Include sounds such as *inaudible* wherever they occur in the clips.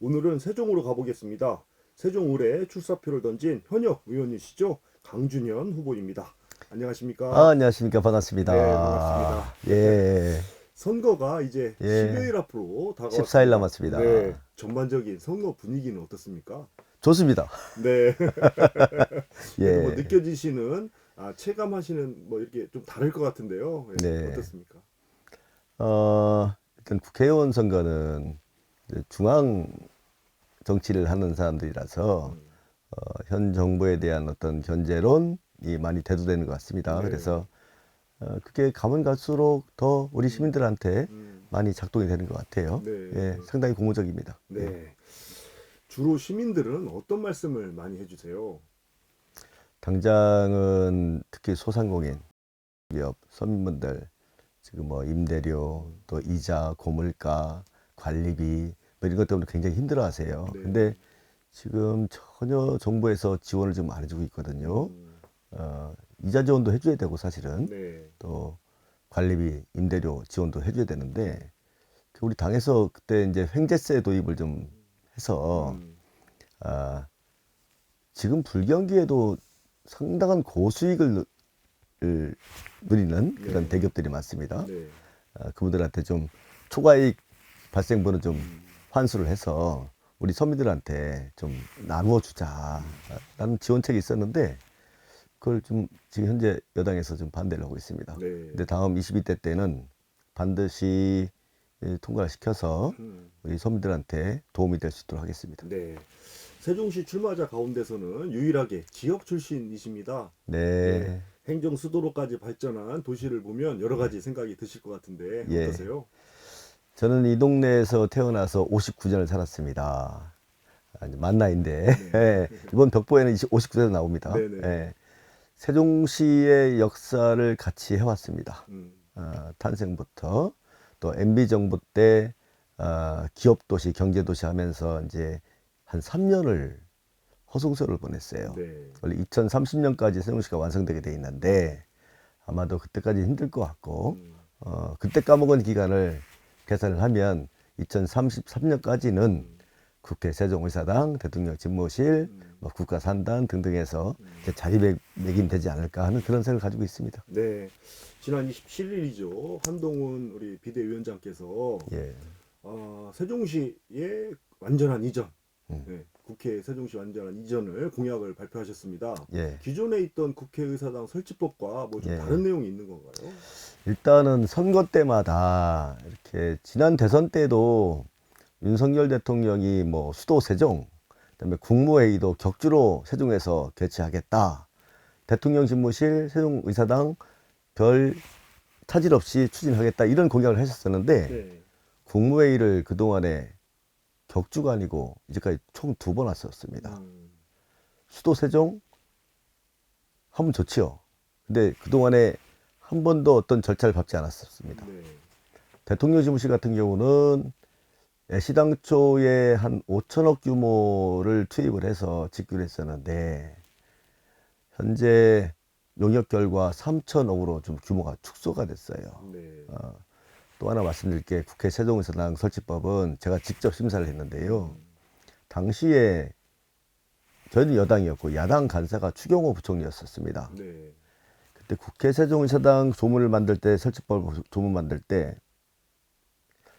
오늘은 세종으로 가보겠습니다. 세종 을에 출사표를 던진 현역 의원이시죠? 강준현 후보입니다. 안녕하십니까? 아, 안녕하십니까. 반갑습니다. 네, 반갑습니다. 예. 선거가 이제 예. 10여일 앞으로 다가왔습니다. 14일 남았습니다. 네, 전반적인 선거 분위기는 어떻습니까? 좋습니다. 네, *laughs* 예. 뭐 느껴지시는 아, 체감하시는 뭐 이렇게 좀 다를 것 같은데요. 예, 네. 어떻습니까? 어, 일단 국회의원 선거는 중앙 정치를 하는 사람들이라서 음. 어, 현 정부에 대한 어떤 견제론이 많이 대두되는 것 같습니다. 네. 그래서 어, 그게 가면 갈수록 더 우리 시민들한테 음, 많이 작동이 되는 것 같아요. 네. 예, 상당히 고무적입니다. 네. 예. 주로 시민들은 어떤 말씀을 많이 해주세요? 당장은 특히 소상공인 기업 서민분들 지금 뭐 임대료 또 이자 고물가 관리비 뭐 이런 것 때문에 굉장히 힘들어 하세요. 네. 근데 지금 전혀 정부에서 지원을 좀 안 해주고 있거든요. 음, 어, 이자 지원도 해줘야 되고 사실은 네. 또 관리비 임대료 지원도 해줘야 되는데 그 우리 당에서 그때 이제 횡재세 도입을 좀 해서 음, 아, 지금 불경기에도 상당한 고수익을 누- 누리는 그런 네. 대기업들이 많습니다. 네. 아, 그분들한테 좀 초과이익 발생분을 좀 환수를 해서 우리 서민들한테 좀 나누어 주자라는 지원책이 있었는데 그걸 좀 지금 현재 여당에서 좀 반대를 하고 있습니다. 네. 근데 다음 22대 때는 반드시 예, 통과를 시켜서 음, 우리 서민들한테 도움이 될 수 있도록 하겠습니다. 네. 세종시 출마자 가운데서는 유일하게 지역 출신이십니다. 네. 행정 수도로까지 발전한 도시를 보면 여러 가지 생각이 드실 것 같은데 예. 어떠세요? 저는 이 동네에서 태어나서 59년을 살았습니다. 아, 이제 만 나이인데 예, 이번 벽보에는 59세도 나옵니다. 네. 네네. 예, 세종시의 역사를 같이 해왔습니다. 음, 어, 탄생부터 또 MB 정부 때 어, 기업 도시, 경제 도시 하면서 이제 한 3년을 허송세월을 보냈어요. 네. 원래 2030년까지 세종시가 완성되게 돼 있는데 아마도 그때까지 힘들 것 같고 음, 어, 그때 까먹은 기간을 계산을 하면 2033년까지는 국회 세종의사당, 대통령 집무실, 음, 뭐 국가산단 등등에서 이제 자리매김되지 않을까 하는 그런 생각을 가지고 있습니다. 네. 지난 27일이죠. 한동훈 우리 비대위원장께서 예, 어, 세종시의 완전한 이전, 음. 네, 국회 세종시 완전한 이전을 공약을 발표하셨습니다. 예. 기존에 있던 국회의사당 설치법과 뭐 좀 예. 다른 내용이 있는 건가요? 일단은 선거 때마다 이렇게 지난 대선 때도 윤석열 대통령이 뭐 수도 세종, 그다음에 국무회의도 격주로 세종에서 개최하겠다. 대통령 집무실, 세종 의사당 별 차질 없이 추진하겠다 이런 공약을 하셨었는데 네. 국무회의를 그 동안에 격주가 아니고 이제까지 총 두 번 왔었습니다. 음, 수도 세종 하면 좋지요. 근데 그 동안에 한 번도 어떤 절차를 밟지 않았었습니다. 네. 대통령 집무실 같은 경우는 시당초에 한 5천억 규모를 투입을 해서 집기를 했었는데 현재 용역 결과 3천억으로 좀 규모가 축소가 됐어요. 네. 어, 또 하나 말씀드릴 게 국회 세종의사당 설치법은 제가 직접 심사를 했는데요. 당시에 저희는 여당이었고 야당 간사가 추경호 부총리였었습니다. 네. 그때 국회 세종의사당 조문을 만들 때 설치법 조문 만들 때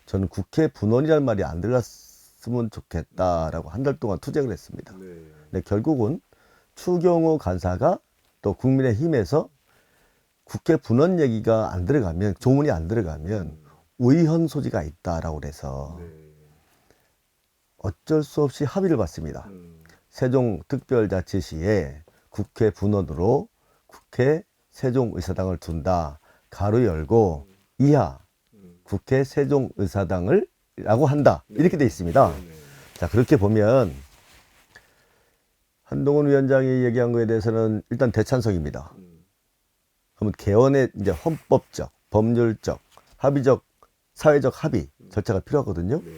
저는 국회 분원이라는 말이 안 들어갔으면 좋겠다라고 한 달 동안 투쟁을 했습니다. 네. 근데 결국은 추경호 간사가 또 국민의힘에서 국회 분원 얘기가 안 들어가면 조문이 안 들어가면 의헌 소지가 있다라고 그래서 네. 어쩔 수 없이 합의를 받습니다. 음, 세종 특별자치시에 국회 분원으로 국회 세종의사당을 둔다. 가로 열고 이하 음. 국회 세종의사당을 라고 한다. 이렇게 돼 있습니다. 네. 자, 그렇게 보면 한동훈 위원장이 얘기한 거에 대해서는 일단 대찬성입니다. 음, 그러면 개헌의 이제 헌법적, 법률적, 합의적, 사회적 합의 절차가 필요하거든요. 네.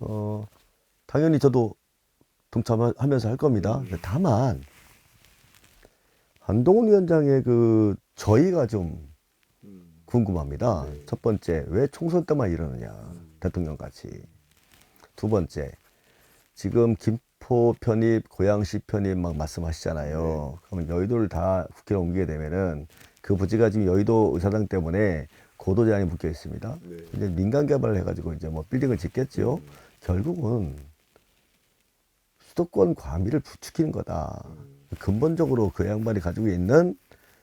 어, 당연히 저도 동참하면서 할 겁니다. 음. 다만 한동훈 위원장의 그 저희가 좀 음, 궁금합니다. 네. 첫 번째, 왜 총선 때만 이러느냐, 음. 대통령 같이. 두 번째, 지금 김포 편입, 고양시 편입 막 말씀하시잖아요. 그러면 여의도를 다 국회로 옮기게 되면은 그 부지가 지금 여의도 의사당 때문에 고도 제한이 묶여 있습니다. 네. 이제 민간 개발을 해가지고 이제 뭐 빌딩을 짓겠죠. 음. 결국은 수도권 과밀을 부추기는 거다. 근본적으로 그 양반이 가지고 있는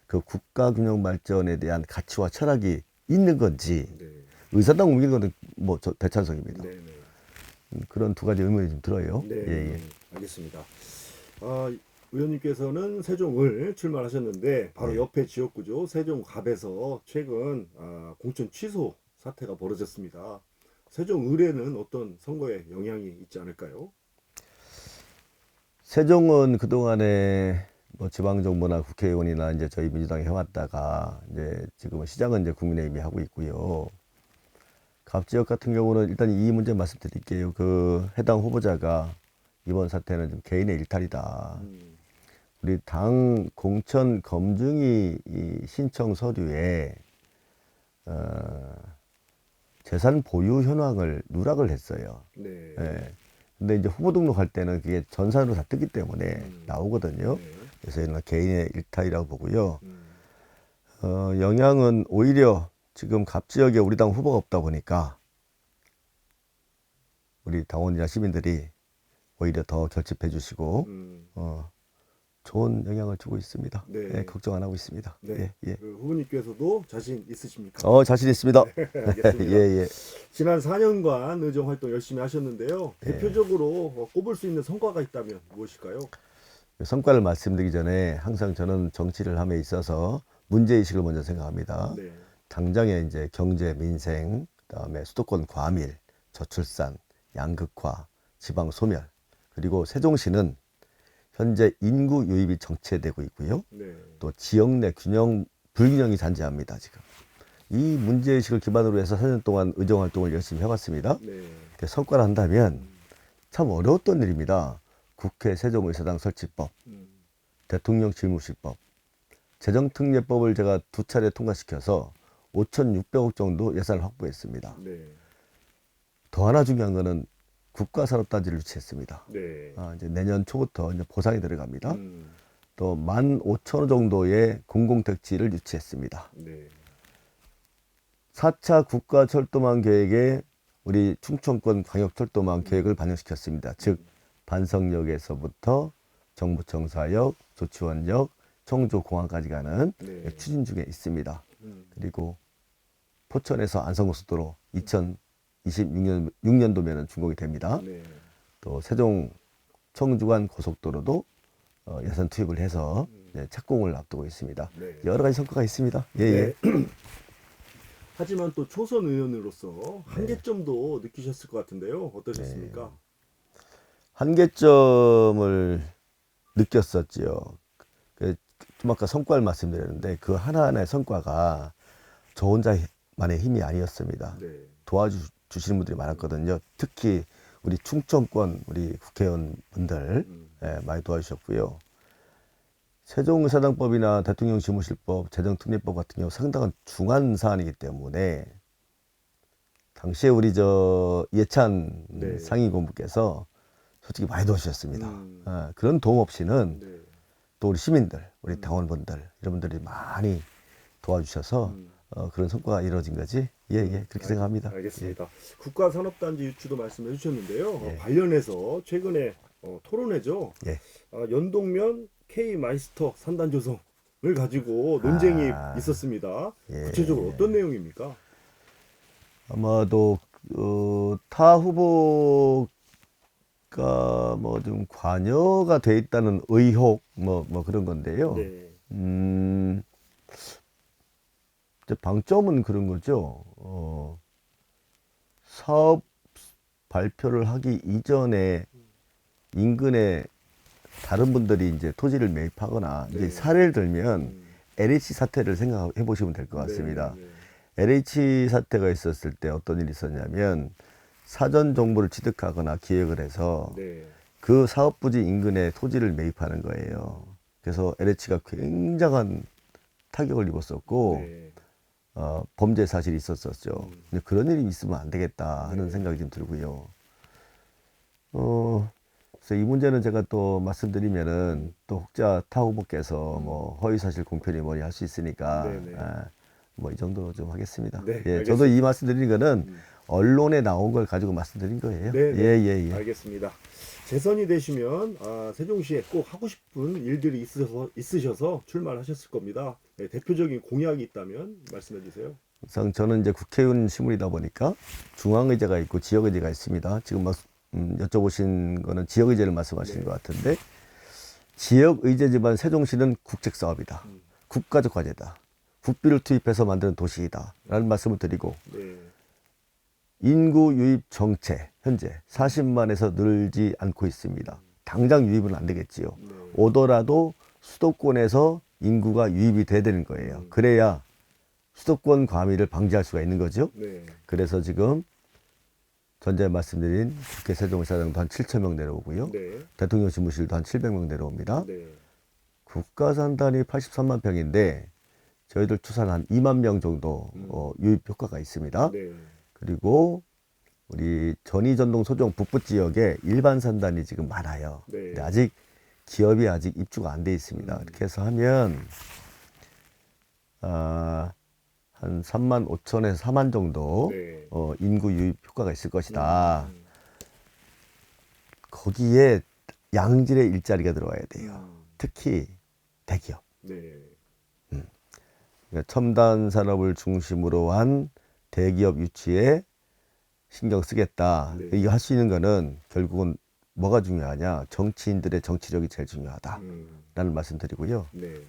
그 국가 균형 발전에 대한 가치와 철학이 있는 건지 네. 의사당 옮기는 거는 뭐 저 대찬성입니다. 네. 네. 음, 그런 두 가지 의문이 좀 들어요. 네, 예, 예. 알겠습니다. 아, 의원님께서는 세종을 출마하셨는데 바로 네. 옆에 지역구죠 세종갑에서 최근 아, 공천 취소 사태가 벌어졌습니다. 세종을에는 어떤 선거에 영향이 있지 않을까요? 세종은 그동안에 뭐 지방정부나 국회의원이나 이제 저희 민주당이 해왔다가 이제 지금은 시장은 이제 국민의힘이 하고 있고요. 갑 지역 같은 경우는 일단 이 문제 말씀드릴게요. 그 해당 후보자가 이번 사태는 좀 개인의 일탈이다. 음, 우리 당 공천 검증위 이 신청 서류에 어, 재산 보유 현황을 누락을 했어요. 네. 예. 근데 이제 후보 등록할 때는 그게 전산으로 다 뜨기 때문에 음. 나오거든요. 네. 그래서 이는 개인의 일탈이라고 보고요. 음, 어, 영향은 오히려 지금 갑 지역에 우리 당 후보가 없다 보니까 우리 당원이나 시민들이 오히려 더 결집해 주시고 음, 어, 좋은 영향을 주고 있습니다. 네. 예, 걱정 안 하고 있습니다. 네. 예, 예. 그 후보님께서도 자신 있으십니까? 어, 자신 있습니다. 알겠습니다. *laughs* 예, 예. 지난 4년간 의정 활동 열심히 하셨는데요. 네. 대표적으로 어, 꼽을 수 있는 성과가 있다면 무엇일까요? 성과를 말씀드리기 전에 항상 저는 정치를 함에 있어서 문제의식을 먼저 생각합니다. 네. 당장에 이제 경제, 민생, 그다음에 수도권 과밀, 저출산, 양극화, 지방 소멸, 그리고 세종시는 현재 인구 유입이 정체되고 있고요. 네. 또 지역 내 균형 불균형이 잔재합니다. 지금 이 문제 의식을 기반으로 해서 4년 동안 의정 활동을 열심히 해왔습니다. 네. 그 성과를 한다면 참 어려웠던 일입니다. 국회 세종의사당 설치법, 음, 대통령 집무실법, 재정특례법을 제가 두 차례 통과시켜서 5,600억 정도 예산을 확보했습니다. 네. 더 하나 중요한 거는 국가산업 단지를 유치했습니다. 네. 아, 이제 내년 초부터 이제 보상이 들어갑니다. 음, 또 15,000호 정도의 공공택지를 유치했습니다. 네. 4차 국가 철도망 계획에 우리 충청권 광역철도망 계획을 반영시켰습니다. 즉 반석역에서부터 정부청사역, 조치원역, 청주공항까지 가는 네. 추진 중에 있습니다. 음, 그리고 포천에서 안성고속도로 2026년 6년도면은 준공이 됩니다. 네. 또 세종 청주간 고속도로도 어, 예산 투입을 해서 이제 착공을 앞두고 있습니다. 네. 여러 가지 성과가 있습니다. 예, 예. 네. *clears throat* 하지만 또 초선 의원으로서 네. 한계점도 느끼셨을 것 같은데요. 어떠셨습니까? 한계점을 느꼈었지요. 그, 좀 아까 성과를 말씀드렸는데 그 하나하나의 성과가 저 혼자만의 힘이 아니었습니다. 네. 도와주 시는 분들이 많았거든요. 특히 우리 충청권 우리 국회의원 분들 음, 예, 많이 도와주셨고요. 세종의사당법이나 대통령 지무실법, 재정특례법 같은 경우 상당한 중한 사안이기 때문에 당시에 우리 저 예찬 네. 상임고문께서 솔직히 많이 도와주셨습니다. 음. 어, 그런 도움 없이는 네. 또 우리 시민들, 우리 당원분들 이런 분들이 많이 도와주셔서 음. 어, 그런 성과가 이루어진 거지. 예, 예, 그렇게 생각합니다. 알겠습니다. 국가산업단지 유치도 말씀해 주셨는데요. 예. 어, 관련해서 최근에 어, 토론회죠. 예. 아, 연동면 K 마이스터 산단 조성을 가지고 논쟁이 아. 있었습니다. 예. 구체적으로 어떤 내용입니까? 아마도 어, 타 후보가 뭐 좀 관여가 돼 있다는 의혹 뭐 뭐 그런 건데요. 네. 음, 방점은 그런 거죠. 어, 사업 발표를 하기 이전에 인근에 다른 분들이 이제 토지를 매입하거나 네. 이제 사례를 들면 음, LH 사태를 생각해 보시면 될 것 같습니다. 네, 네. LH 사태가 있었을 때 어떤 일이 있었냐면 사전 정보를 취득하거나 기획을 해서 네. 그 사업 부지 인근에 토지를 매입하는 거예요. 그래서 LH가 굉장한 타격을 입었었고 네. 어, 범죄 사실이 있었었죠. 음. 근데 그런 일이 있으면 안 되겠다 하는 네. 생각이 좀 들고요. 어, 그래서 이 문제는 제가 또 말씀드리면은 또 혹자 타 후보께서 뭐 허위 사실 공표니 뭐니 할 수 있으니까 네네. 뭐이 정도로 좀 하겠습니다. 네, 예. 저도 이 말씀드리는 거는 음. 언론에 나온 걸 가지고 말씀드린 거예요. 네, 네. 예, 예, 예. 알겠습니다. 재선이 되시면 아, 세종시에 꼭 하고 싶은 일들이 있으셔서, 있으셔서 출마를 하셨을 겁니다. 네, 대표적인 공약이 있다면 말씀해 주세요. 우선 저는 이제 국회의원 시물이다 보니까 중앙의제가 있고 지역의제가 있습니다. 지금 막 음, 여쭤보신 거는 지역의제를 말씀하시는 네. 것 같은데 지역의제지만 세종시는 국책 사업이다. 음. 국가적 과제다. 국비를 투입해서 만드는 도시이다. 라는 말씀을 드리고 네. 인구 유입 정체 현재 40만에서 늘지 않고 있습니다. 당장 유입은 안 되겠지요. 네. 오더라도 수도권에서 인구가 유입이 돼야 되는 거예요. 음. 그래야 수도권 과밀을 방지할 수가 있는 거죠. 네. 그래서 지금 전에 말씀드린 국회 세종시장도 한 7천 명 내려오고요. 네. 대통령 집무실도 한 700명 내려옵니다. 네. 국가 산단이 83만 평인데 저희들 추산 한 2만 명 정도 음. 어, 유입 효과가 있습니다. 네. 그리고 우리 전이전동 소정 북부 지역에 일반 산단이 지금 많아요. 네. 근데 아직 기업이 아직 입주가 안 돼 있습니다. 음. 이렇게 해서 하면 아, 한 3만 5천에서 4만 정도 네. 어, 인구 유입 효과가 있을 것이다. 음. 거기에 양질의 일자리가 들어와야 돼요. 음. 특히 대기업. 네. 그러니까 첨단 산업을 중심으로 한 대기업 유치에 신경 쓰겠다. 네. 이거 할 수 있는 거는 결국은 뭐가 중요하냐? 정치인들의 정치력이 제일 중요하다라는 음. 말씀 드리고요. 네.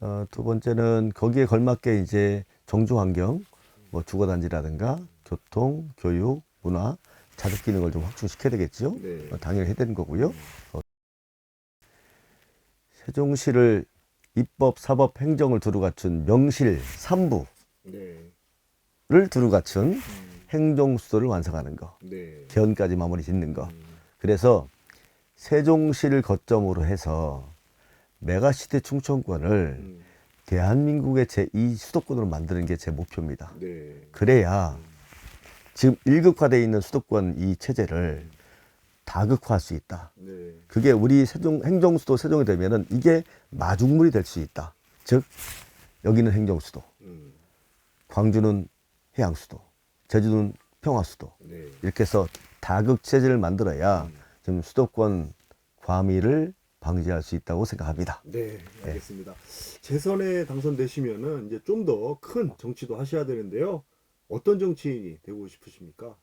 어, 두 번째는 거기에 걸맞게 이제 정주 환경, 뭐 주거 단지라든가 교통, 교육, 문화, 자족 기능을 좀 확충시켜야 되겠죠. 네. 어, 당연히 해야 되는 거고요. 어, 세종시를 입법, 사법, 행정을 두루 갖춘 명실 삼부를 네. 두루 갖춘 음. 행정 수도를 완성하는 거. 네. 개헌까지 마무리 짓는 거. 음. 그래서 세종시를 거점으로 해서 메가시티 충청권을 음. 대한민국의 제2 수도권으로 만드는 게 제 목표입니다. 네. 그래야 지금 일극화되어 있는 수도권 이 체제를 다극화할 수 있다. 네. 그게 우리 세종 행정 수도 세종이 되면은 이게 마중물이 될 수 있다. 즉 여기는 행정 수도, 음. 광주는 해양 수도, 제주도는 평화수도 네. 이렇게 해서 다극 체제를 만들어야 음. 좀 수도권 과밀을 방지할 수 있다고 생각합니다. 네, 알겠습니다. 재선에 당선되시면은 이제 좀 더 큰 정치도 하셔야 되는데요. 어떤 정치인이 되고 싶으십니까?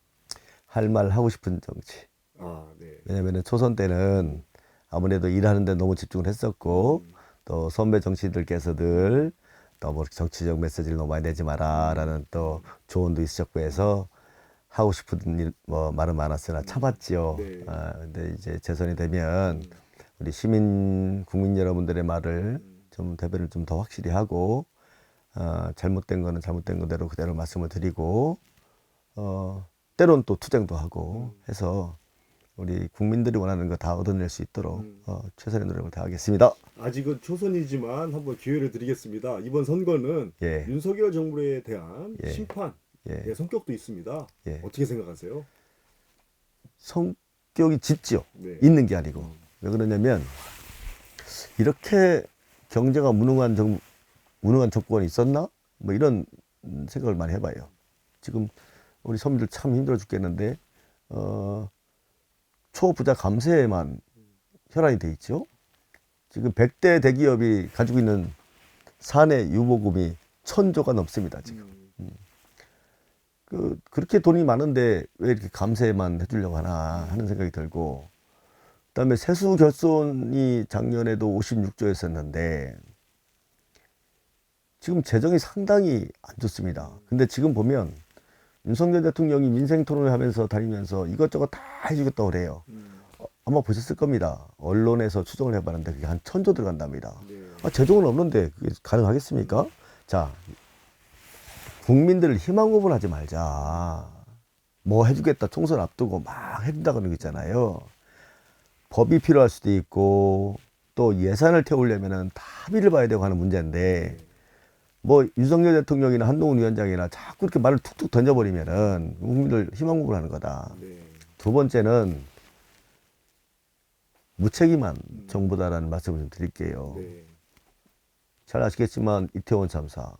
할 말 하고 싶은 정치. 아, 네. 왜냐면은 초선 때는 아무래도 일하는데 너무 집중을 했었고 음. 또 선배 정치인들께서들 또뭐 정치적 메시지를 너무 많이 내지 마라라는 또 조언도 있으셨고 해서 하고 싶은 일, 뭐 말은 많았으나 참았지요. 네. 아, 근데 이제 재선이 되면 음. 우리 시민 국민 여러분들의 말을 음. 좀 대변을 좀 더 확실히 하고 어, 잘못된 거는 잘못된 그대로 그대로 말씀을 드리고 어, 때론 또 투쟁도 하고 음. 해서 우리 국민들이 원하는 거 다 얻어낼 수 있도록 음. 어, 최선의 노력을 다하겠습니다. 아직은 초선이지만 한번 기회를 드리겠습니다. 이번 선거는 예, 윤석열 정부에 대한 예. 심판, 예, 의 성격도 있습니다. 예. 어떻게 생각하세요? 성격이 짙지요. 네. 있는 게 아니고 왜 그러냐면 이렇게 경제가 무능한 정 무능한 정권이 있었나? 뭐 이런 음, 생각을 많이 해봐요. 지금 우리 서민들 참 힘들어 죽겠는데 어, 초부자 감세에만 혈안이 돼 있죠. 지금 100대 대기업이 가지고 있는 사내 유보금이 천조가 넘습니다. 지금 음. 그 그렇게 돈이 많은데 왜 이렇게 감세만 해주려고 하나 하는 생각이 들고 그 다음에 세수 결손이 작년에도 56조였었는데 지금 재정이 상당히 안 좋습니다. 근데 지금 보면 윤석열 대통령이 민생 토론을 하면서 다니면서 이것저것 다 해주겠다고 그래요. 음. 어, 아마 보셨을 겁니다. 언론에서 추정을 해봤는데 그게 한 천조 들어간답니다. 네. 아, 재정은 없는데 그게 가능하겠습니까? 자, 국민들을 희망 고문 하지 말자. 뭐 해주겠다, 총선 앞두고 막 해준다 그러는 거 있잖아요. 법이 필요할 수도 있고, 또 예산을 태우려면은 다 합의를 봐야 되고 하는 문제인데, 뭐 윤석열 대통령이나 한동훈 위원장이나 자꾸 이렇게 말을 툭툭 던져버리면은 국민들 희망 고문 하는 거다. 네. 두 번째는 무책임한 정부다라는 말씀을 좀 드릴게요. 네. 잘 아시겠지만 이태원 참사,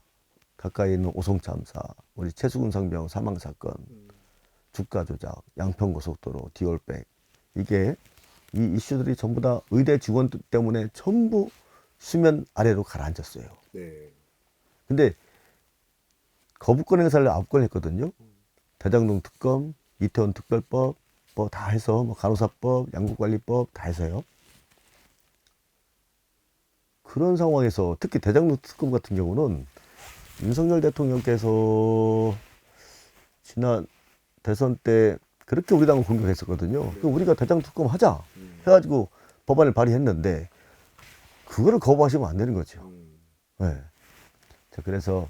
가까이 있는 오송 참사, 우리 최수근 상병 사망 사건, 주가 조작, 양평 고속도로, 디올백 이게 이 이슈들이 전부 다 의대 직원 때문에 전부 수면 아래로 가라앉았어요. 네. 근데 거부권 행사를 아홉 건 했거든요. 대장동 특검, 이태원 특별법, 뭐 다 해서 뭐 간호사법, 양국관리법 다 해서요. 그런 상황에서 특히 대장동 특검 같은 경우는 윤석열 대통령께서 지난 대선 때 그렇게 우리 당을 공격했었거든요. 그럼 우리가 대장 특검 하자 음. 해가지고 법안을 발의했는데 그거를 거부하시면 안 되는 거죠. 음. 네. 자, 그래서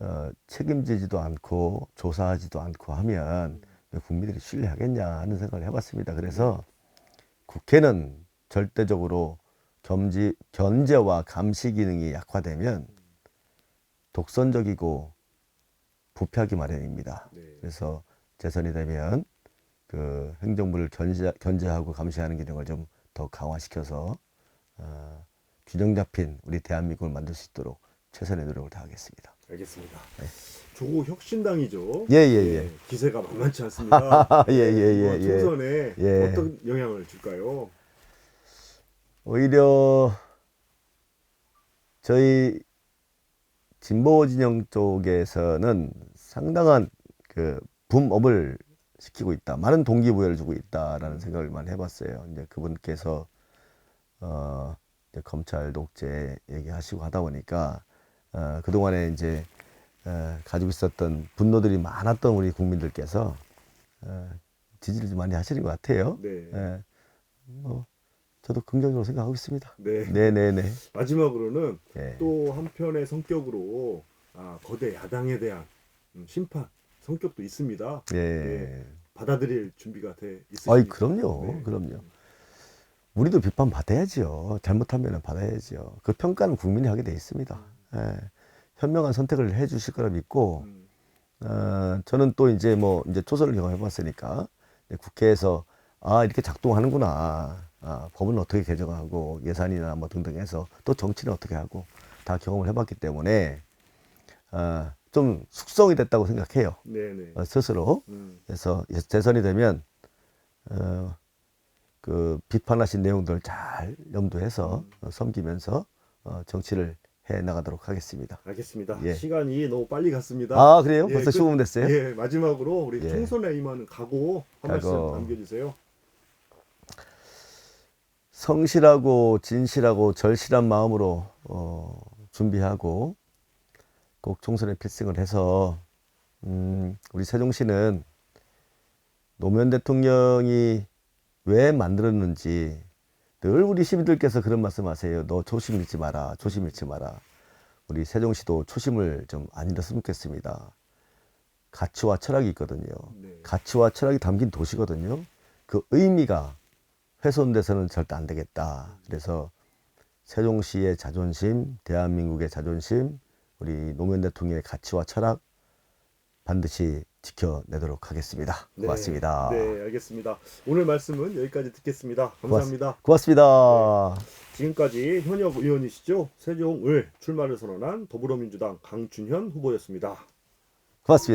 어, 책임지지도 않고 조사하지도 않고 하면 왜 국민들이 신뢰하겠냐 하는 생각을 해봤습니다. 그래서 국회는 절대적으로 겸지, 견제와 감시 기능이 약화되면 독선적이고 부패하기 마련입니다. 네. 그래서 재선이 되면 그 행정부를 견제, 견제하고 감시하는 기능을 좀 더 강화시켜서 어, 균형 잡힌 우리 대한민국을 만들 수 있도록 최선의 노력을 다하겠습니다. 알겠습니다. 조국 혁신당이죠. 예, 예, 예. 기세가 만만치 않습니다. *laughs* 예, 예, 예, 이번 예. 총선에 예. 어떤 영향을 줄까요? 오히려 저희 진보 진영 쪽에서는 상당한 그 붐업을 시키고 있다. 많은 동기부여를 주고 있다라는 생각을 많이 해봤어요. 이제 그분께서 어 이제 검찰 독재 얘기하시고 하다 보니까 어 그동안에 이제 어 가지고 있었던 분노들이 많았던 우리 국민들께서 어 지지를 좀 많이 하시는 것 같아요. 네. 예. 뭐 저도 긍정적으로 생각하고 있습니다. 네. 네네네. 마지막으로는 예. 또 한편의 성격으로 아, 거대 야당에 대한 음, 심판 성격도 있습니다. 예. 네. 받아들일 준비가 돼 있습니다. 아이 그럼요. 네. 그럼요. 우리도 비판 받아야지요. 잘못하면 받아야지요. 그 평가는 국민이 하게 돼 있습니다. 예. 현명한 선택을 해 주실 거라 믿고 음, 어, 저는 또 이제 뭐 이제 초선을 경험해 봤으니까 이제 국회에서 아 이렇게 작동하는구나. 아, 법은 어떻게 개정하고 예산이나 뭐 등등 해서 또 정치는 어떻게 하고 다 경험을 해봤기 때문에 아, 좀 숙성이 됐다고 생각해요. 네네. 어, 스스로. 음, 그래서 대선이 되면 어, 그 비판하신 내용들 잘 염두해서 어, 섬기면서 어, 정치를 해 나가도록 하겠습니다. 알겠습니다. 예. 시간이 너무 빨리 갔습니다. 아 그래요? 예, 벌써 끝- 15분 됐어요? 예, 마지막으로 우리 예. 총선에 임하는 각오 한 말씀 각오. 남겨주세요. 성실하고 진실하고 절실한 마음으로 어, 준비하고 꼭 총선에 필승을 해서 음, 우리 세종시는 노무현 대통령이 왜 만들었는지 늘 우리 시민들께서 그런 말씀하세요. 너 초심 잃지 마라. 초심 잃지 마라. 우리 세종시도 초심을 좀 안 잃었으면 좋겠습니다. 가치와 철학이 있거든요. 네. 가치와 철학이 담긴 도시거든요. 그 의미가 훼손돼서는 절대 안 되겠다. 그래서 세종시의 자존심, 대한민국의 자존심, 우리 노무현 대통령의 가치와 철학 반드시 지켜내도록 하겠습니다. 네. 고맙습니다. 네, 알겠습니다. 오늘 말씀은 여기까지 듣겠습니다. 감사합니다. 고맙습니다. 지금까지 현역 의원이시죠? 세종을 출마를 선언한 더불어민주당 강준현 후보였습니다. 고맙습니다.